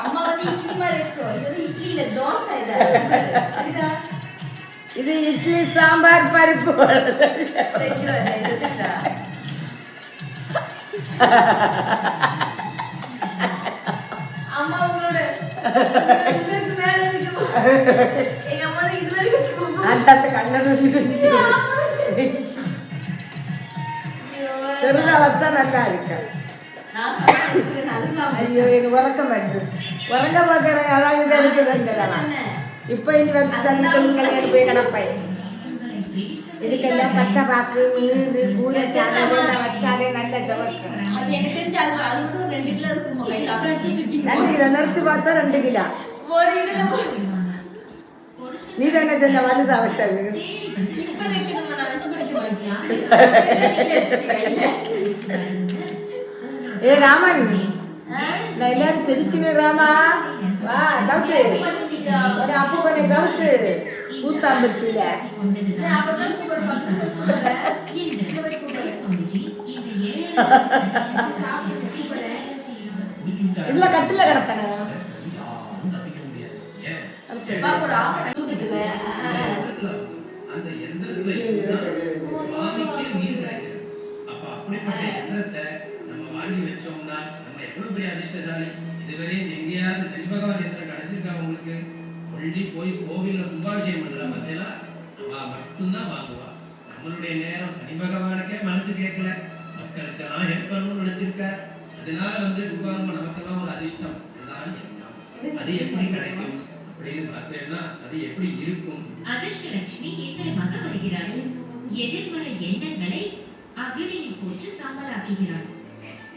அம்மா வந்து இட்லி மாதிரி இருக்கும் இது வந்து இட்லி இல்ல தோசை இது புரியுதா இது இட்லி சாம்பார் பருப்பு? அம்மா உங்களோட மேல இருக்குமா எங்க அம்மா இது வரைக்கும்? அந்த கண்ணன் நல்லா இருக்கு ஐயோ எங்க உறக்க மாட்டேன் உறங்க பார்க்கறேன் அதான் இது எடுக்குதுங்கிறலாம் என்ன? இப்போ இங்க வச்சு தண்ணி கல்யாணம் போய் கிடப்பேன். இதுக்கெல்லாம் பச்சை பாக்கு மீன் கூரை சாதம் வச்சாலே நல்ல எனக்கு ஒரு ரெண்டு கிலோ நிறுத்தி பார்த்தா ரெண்டு கிலோ. ஒரு இதுல ஒரு- நீ வலுசா ஏ ராமன் ஆ? நான் எல்லாரும் செதுக்கினேன் ராமா. வா சவுட்டு ஒரு அப்பு பண்ணி சவுட்டு கூத்தாம்பட்டியில இதுல கட்டில கிடத்தானே அப்பாவுக்கு ஒரு ஆசை தூக்கத்துல ஆ. அந்த எந்திரத்துல பெரிய அதிர்ஷ்டசாலி. இதுவரை எங்கேயாவது சனி பகவான் எந்திரம் கிடைச்சிருக்கா உங்களுக்கு? ஒள்ளி போய் கோவிலில் கும்பாபிஷேகம் பண்ற பத்தியெல்லாம் நம்ம மட்டும்தான் வாங்குவா நம்மளுடைய நேரம் சனி பகவானுக்கே மனசு கேட்கல. மக்களுக்கெல்லாம் ஹெல்ப் பண்ணணும்னு நினைச்சிருக்கார். அதனால வந்து கும்பாரம்பம் நமக்கெல்லாம் ஒரு அதிர்ஷ்டம். இதுதான் அது எப்படி கிடைக்கும் அப்படின்னு பார்த்தேன்னா அது எப்படி இருக்கும்? அதிர்ஷ்டலட்சுமி எந்திரமாக வருகிறாள். எதிர்மறை எண்ணங்களை அக்னியில் போட்டு சாம்பலாக்குகிறாள்.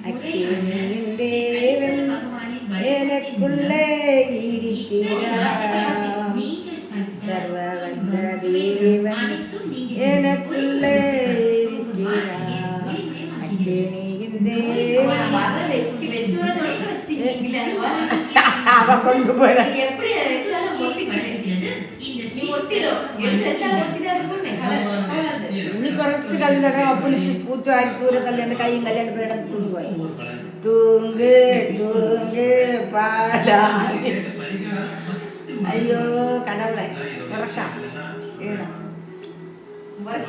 അക്കിനിയുണ്ടേവൻ എനക്കുള്ളേ ദേവൻ എനക്കുള്ളേ ദേവൻ അവ കൊണ്ടുപോയി. ஒட்டிக்கிட்டு. இந்த நீ ஒட்டிடும். எடுத்து வச்சாலும் ஒட்டிதான் இருக்கும். நீ கலர் கலராது. இன்னும் குறைச்சு கல்யாணம் அப்பிடிச்சு பூச்சி வாரி